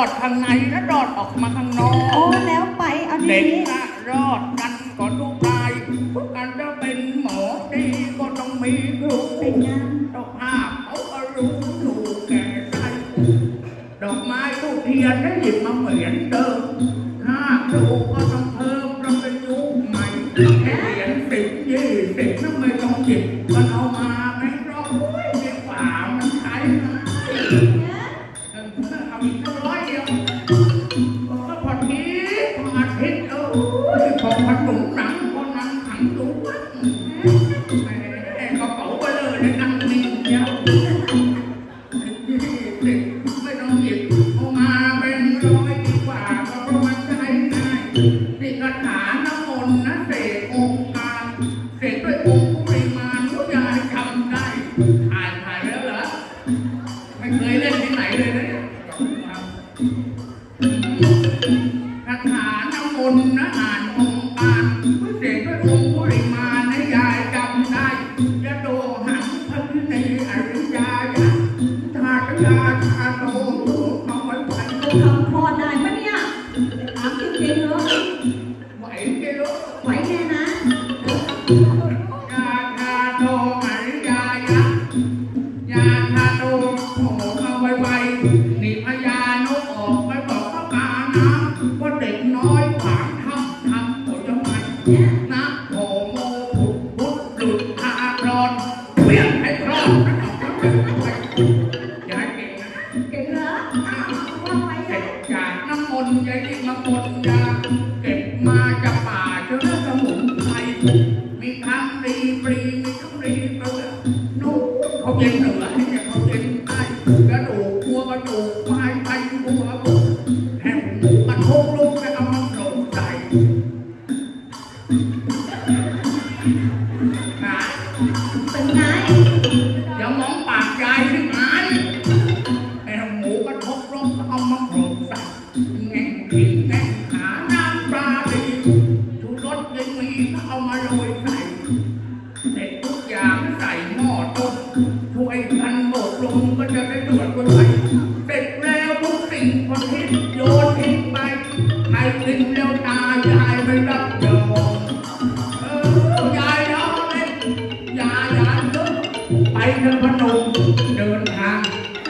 อดข้างในนะรอดออกมาข้างนอกโอ้แล้วไปเอาเด็กดีนะรอดกันก็ทุกรายทุกการจะเป็นหมอดีก็ต้องมีครูๆเป็นงานเจ้าภาพเขาก็รู้ถูกแก่ใจดอกไม้ทูกเทียนได้หยิบมาเหมือนเดิมถ้าครูก็ต้องเพิ่มเราเป็นยุคใหม่แค่เหรียญสิบยี่สิบนั่นไม่ต้องหยิบมันเอามาไม่รอบโอ้ยดีกว่ามันใช้ ทิตย์เอ้ยพอขนมหนังคนนั้นขังตัวแมกระเป๋าเบลอเลยนั่งนิ่งเดียว ทำพอได้ปะเนี่ยถามจริงๆเหรอไหวเกลูกไหวแน่นะยาชาโตอริยายะยาชาโตโผล่มาไวๆนี่พญานกออกไปบอกพระกาน้ำว่าเด็กน้อยขวางทำทำผลไม้นะ เขาเย็นเหนือให้เขาเย็นใต้กระดูกหัวกระดูกไม้ไปหัวบุกแห่งหมูกระทงลูกไปเอามาโปร่งใสนะเป็นไงอย่ามองปากยายที่ไหนไอ้หมูกระทบลงเอามาโปร่งใสแง่งขิงแง่งขาน้ำปลาดีชูรสยังมีก็เอามาโรยใส่เสร็จทุกอย่างใส่หม้อต้ม ช่วยกันหมดลงก็จะได้ตรวจคนไทยเสร็จแล้วทุกสิ่งคนทิ้งโยนทิ้งไปใครกินแล้วตายายไม่รับรองเออยายร้องเล่นยายยายเยอะไปเดินพนมเดินทาง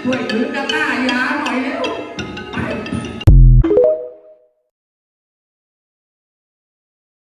ช่วยถือตะกร้ายาหน่อยเร็ว